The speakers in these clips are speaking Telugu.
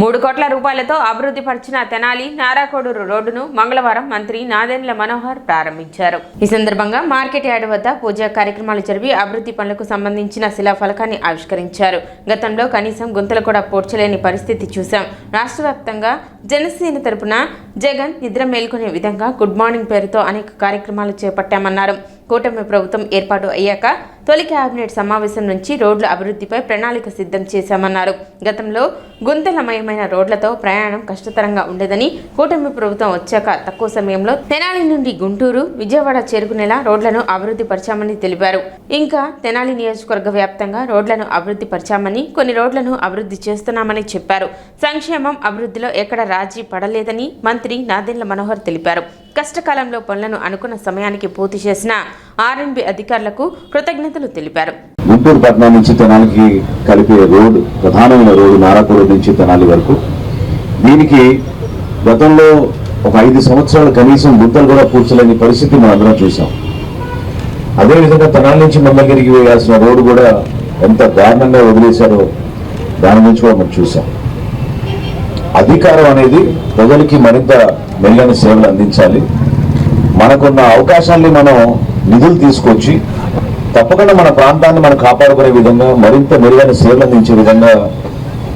మూడు కోట్ల రూపాయలతో అభివృద్ధి పరిచిన తెనాలి నారాకోడూరు రోడ్డును మంగళవారం మంత్రి నాదెండ్ల మనోహర్ ప్రారంభించారు. ఈ సందర్భంగా మార్కెట్ యార్డ్ వద్ద పూజా కార్యక్రమాలు జరిపి అభివృద్ధి పనులకు సంబంధించిన శిలాఫలకాన్ని ఆవిష్కరించారు. గతంలో కనీసం గుంతలు కూడా పోడ్చలేని పరిస్థితి చూశాం. రాష్ట్ర వ్యాప్తంగా జనసేన తరపున జగన్ నిద్ర మేల్కొనే విధంగా గుడ్ మార్నింగ్ పేరుతో అనేక కార్యక్రమాలు చేపట్టామన్నారు. కూటమి ప్రభుత్వం ఏర్పాటు అయ్యాక తొలి కేబినెట్ సమావేశం నుంచి రోడ్ల అభివృద్ధిపై ప్రణాళిక సిద్ధం చేశామన్నారు. గతంలో గుంతలమయమైన రోడ్లతో ప్రయాణం కష్టతరంగా ఉండేదని కూటమి ప్రభుత్వం వచ్చాక తక్కువ సమయంలో తెనాలి నుండి గుంటూరు విజయవాడ చేరుకునేలా రోడ్లను అభివృద్ధి పరిచామని తెలిపారు. ఇంకా తెనాలి నియోజకవర్గ వ్యాప్తంగా రోడ్లను అభివృద్ధి పరిచామని కొన్ని రోడ్లను అభివృద్ధి చేస్తున్నామని చెప్పారు. సంక్షేమం అభివృద్ధిలో ఎక్కడ రాజీ పడలేదని మంత్రి నాదెండ్ల మనోహర్ తెలిపారు. కష్టకాలంలో పనులను అనుకున్న సమయానికి పూర్తి చేసిన ఆర్ఎన్బి అధికారులకు కృతజ్ఞతలు తెలిపారు. గుంటూరు పట్టణం నుంచి తెనాలికి కలిపే రోడ్డు ప్రధానమైన రోడ్డు నారాపూర్ నుంచి తెనాలి వరకు. దీనికి గతంలో ఒక ఐదు సంవత్సరాలు కనీసం గుంతలు కూడా పూడ్చలేని పరిస్థితి మనం అందరం చూసాం అదేవిధంగా తెనాలి నుంచి మందగిరికి వేయాల్సిన రోడ్డు కూడా ఎంత దారుణంగా వదిలేశారో దాని నుంచి కూడా మనం చూసాం అధికారం అనేది ప్రజలకి మరింత మెరుగైన సేవలు అందించాలి. మనకున్న అవకాశాన్ని మనం నిధులు తీసుకొచ్చి తప్పకుండా మన ప్రాంతాన్ని మనం కాపాడుకునే విధంగా మరింత మెరుగైన సేవలు అందించే విధంగా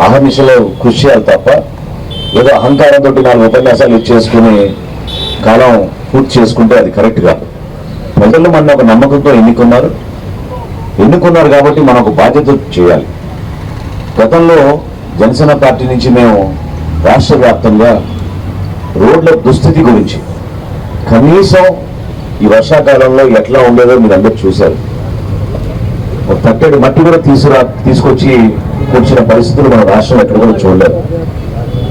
అహర్నిశలో కృషి చేయాలి తప్ప ఏదో అహంకారంతో నాలుగు ఉపన్యాసాలు ఇచ్చేసుకుని కాలం పూర్తి చేసుకుంటే అది కరెక్ట్ కాదు. ప్రజలు మన ఒక నమ్మకంతో ఎన్నుకున్నారు. ఎన్నుకున్నారు కాబట్టి మనం ఒక బాధ్యత చేయాలి. గతంలో జనసేన పార్టీ నుంచి మేము రాష్ట్ర వ్యాప్తంగా రోడ్ల దుస్థితి గురించి. కనీసం ఈ వర్షాకాలంలో ఎట్లా ఉండేదో మీరు అందరు చూశారు. ఒక తట్టడి మట్టి కూడా తీసుకురా తీసుకొచ్చి కూర్చున్న పరిస్థితులు మన రాష్ట్రం ఎక్కడ కూడా చూడలేదు.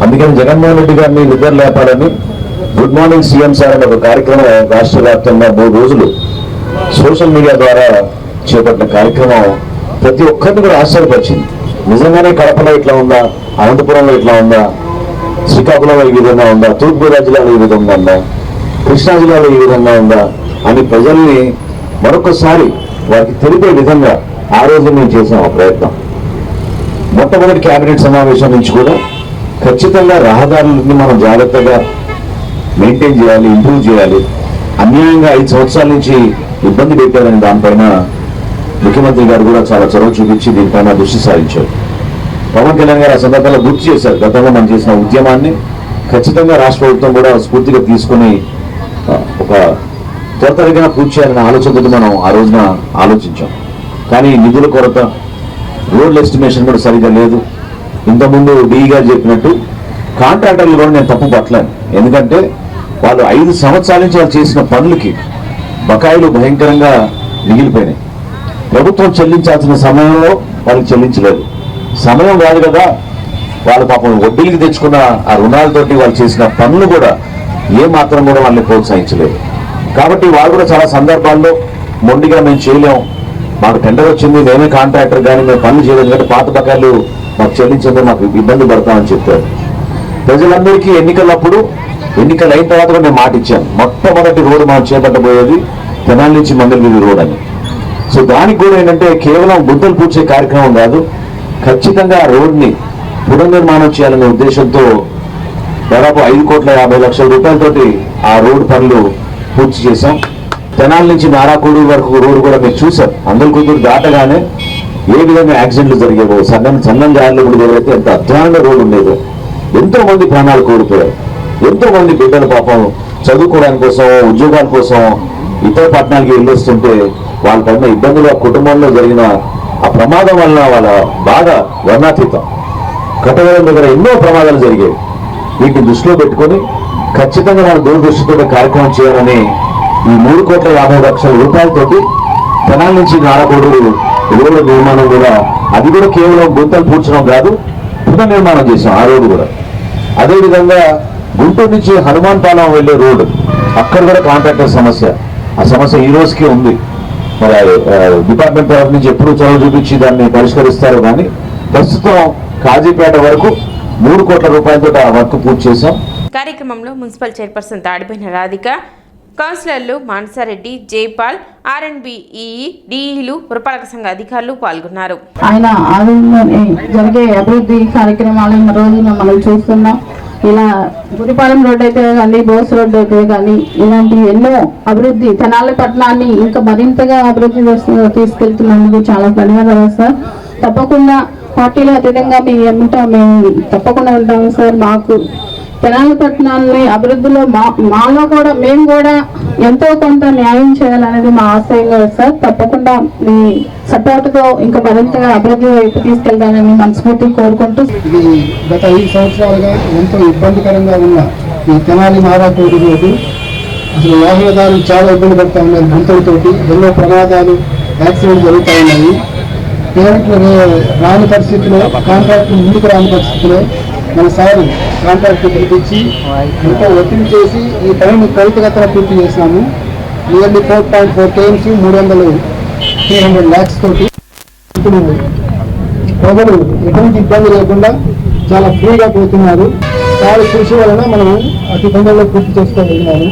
అందుకని జగన్మోహన్ రెడ్డి గారిని నిద్ర లేపాలని గుడ్ మార్నింగ్ సీఎం సార్ అనే ఒక కార్యక్రమం రాష్ట్ర వ్యాప్తంగా మూడు రోజులు సోషల్ మీడియా ద్వారా చేపట్టిన కార్యక్రమం ప్రతి ఒక్కరిని కూడా ఆశ్చర్యపరిచింది. నిజంగానే కడపలో ఇట్లా ఉందా? అనంతపురంలో ఇట్లా ఉందా? శ్రీకాకుళంలో ఈ విధంగా ఉందా? తూర్పుగోదావరి జిల్లాలో ఈ విధంగా ఉందా? కృష్ణా జిల్లాలో ఈ విధంగా ఉందా? అని ప్రజల్ని మరొకసారి వారికి తెలిపే విధంగా ఆ రోజు మేము చేసాం ఆ ప్రయత్నం. మొట్టమొదటి కేబినెట్ సమావేశం నుంచి కూడా ఖచ్చితంగా రహదారులని మనం జాగ్రత్తగా మెయింటైన్ చేయాలి ఇంప్రూవ్ చేయాలి. అన్యాయంగా ఐదు సంవత్సరాల నుంచి ఇబ్బంది పెట్టారని దానిపైన ముఖ్యమంత్రి గారు కూడా చాలా చొరవ చూపించి దీనిపైన దృష్టి సారించారు. పవన్ కళ్యాణ్ గారు ఆ సందర్భంలో గుర్తు చేశారు. గతంలో మనం చేసిన ఉద్యమాన్ని ఖచ్చితంగా రాష్ట్ర ప్రభుత్వం కూడా స్ఫూర్తిగా తీసుకుని ఒక ఒక త్వరితగిన పూర్తి చేయాలనే ఆలోచనతో మనం ఆ రోజున ఆలోచించాం. కానీ నిధుల కొరత రోడ్ల ఎస్టిమేషన్ కూడా సరిగా లేదు. ఇంతకుముందు డిఈ గారు చెప్పినట్టు కాంట్రాక్టర్లు కూడా నేను తప్పు పట్టలేను. ఎందుకంటే వాళ్ళు ఐదు సంవత్సరాల నుంచి వాళ్ళు చేసిన పనులకి బకాయిలు భయంకరంగా మిగిలిపోయినాయి. ప్రభుత్వం చెల్లించాల్సిన సమయంలో వాళ్ళకి చెల్లించలేదు. సమయం కాదు కదా. వాళ్ళు పాపం వడ్డీలకి తెచ్చుకున్న ఆ రుణాలతోటి వాళ్ళు చేసిన పనులు కూడా ఏ మాత్రం కూడా వాళ్ళని ప్రోత్సహించలేదు. కాబట్టి వాళ్ళు కూడా చాలా సందర్భాల్లో మొండిగా మేము చేయలేం. మాకు టెండర్ వచ్చింది మేమే కాంట్రాక్టర్ కానీ మేము పనులు చేయలేదు. ఎందుకంటే పాత బకాయిలు మాకు చెల్లించేందుకు మాకు ఇబ్బంది పడతామని చెప్పారు. ప్రజలందరికీ ఎన్నికలప్పుడు ఎన్నికలు అయిన తర్వాత కూడా నేను మాట ఇచ్చాను మొట్టమొదటి రోడ్డు మనం చేపట్టబోయేది తెనాలి నుంచి మంగళగిరి రోడ్ అని. సో దానికి కూడా ఏంటంటే కేవలం గుంతలు పూడ్చే కార్యక్రమం కాదు. ఖచ్చితంగా ఆ రోడ్ని పునర్నిర్మాణం చేయాలనే ఉద్దేశంతో దాదాపు ఐదు కోట్ల యాభై లక్షల రూపాయలతోటి ఆ రోడ్డు పనులు పూర్తి చేశాం. తెనాల నుంచి నారాకూడు వరకు రోడ్డు కూడా మీరు చూసారు అందరి కూతురు దాటగానే ఏ విధంగా యాక్సిడెంట్లు జరిగేవో సన్నం సన్నం జాయిలో కూడా ఎవరైతే ఎంత అధ్వానంగా రోడ్డు ఉండేదో. ఎంతో మంది ప్రాణాలు కోల్పోయారు. ఎంతో మంది బిడ్డల పాపం చదువుకోవడానికి కోసం ఉద్యోగాల కోసం ఇతర పట్టణాలకి వెళ్ళొస్తుంటే వాళ్ళ పడిన ఇబ్బందులు ఆ కుటుంబంలో జరిగిన ఆ ప్రమాదం వలన వాళ్ళ బాధ వర్ణాతీతం. కట్టగలం దగ్గర ఎన్నో ప్రమాదాలు జరిగాయి. వీటిని దృష్టిలో పెట్టుకొని ఖచ్చితంగా మన దూరదృష్టితో కార్యక్రమం చేయాలని ఈ మూడు కోట్ల యాభై లక్షల రూపాయలతోటి తెనాల నుంచి నారకోడు రోడ్డు నిర్మాణం కూడా అది కూడా కేవలం గుంతలు పూడ్చడం కాదు పునర్నిర్మాణం చేసాం ఆ రోడ్డు కూడా. అదేవిధంగా గుంటూరు నుంచి హనుమాన్ పాలెం వెళ్ళే రోడ్డు అక్కడ కూడా కాంట్రాక్టర్ సమస్య. ఆ సమస్య ఈ రోజుకే ఉంది. మరి డిపార్ట్మెంట్ తరఫు నుంచి ఎప్పుడు చొరవ చూపించి దాన్ని పరిష్కరిస్తారు కానీ ప్రస్తుతం కాజీపేట వరకు మూడు కోట్ల రూపాయలతో ఆ వర్క్ పూర్తి చేశాం. కార్యక్రమంలో మున్సిపల్ చైర్పర్సన్ తాడిపోయిన రాధిక కౌన్సిలర్లు మానసారెడ్డి జైపాల్ ఆర్ఎండ్బి ఈఈ డిఈలు పురపాలక సంఘ అధికారులు పాల్గొన్నారు. ఆయన జరిగే అభివృద్ధి కార్యక్రమాలు రోజున మనం చూస్తున్నాం. ఇలా గురిపాలెం రోడ్ అయితే కానీ బోస్ రోడ్ అయితే కానీ ఇలాంటి ఎన్నో అభివృద్ధి తెనాలి పట్టణాన్ని ఇంకా మరింతగా అభివృద్ధి తీసుకెళ్తున్నందుకు చాలా ధన్యవాదాలు సార్. తప్పకుండా పార్టీలో అతీతంగా మీ ఏమిటో మేము తప్పకుండా ఉంటాము సార్. మాకు తెనాలి అభివృద్ధిలో మా మాలో కూడా మేము కూడా ఎంతో కొంత న్యాయం చేయాలనేది మా ఆశయం కదా సార్. తప్పకుండా మీ సపోర్ట్తో ఇంకా మరింతగా అభివృద్ధి వైపు తీసుకెళ్తానని మనస్ఫూర్తి కోరుకుంటూ. ఇది గత ఐదు సంవత్సరాలుగా ఎంతో ఇబ్బందికరంగా ఉన్న ఈ తెనాలి నారాపూడి రోడ్డు. అసలు వాహనదారులు చాలా ఇబ్బంది పడుతూ ఉన్నారు గుంతలతోటి. ఎన్నో ప్రమాదాలు యాక్సిడెంట్ జరుగుతూ ఉన్నాయి. పేరెంట్లు రాని పరిస్థితిలో కాంట్రాక్ట్ ముందుకు రాని పరిస్థితిలో మన సార్ కాంట్రాక్ట్ పిలిపించి ఎంతో ఒత్తిడి చేసి ఈ పనిని త్వరితగతిన పూర్తి చేసినాము. Nearly four point four KMC మూడు వందలు త్రీ హండ్రెడ్ ల్యాక్స్ తోటి ఇప్పుడు ప్రజలు ఎటువంటి ఇబ్బంది లేకుండా చాలా ఫ్రీగా పోతున్నారు. వారి కృషి వలన మనం అతి తొందరలో పూర్తి చేసుకోగలిగినాము.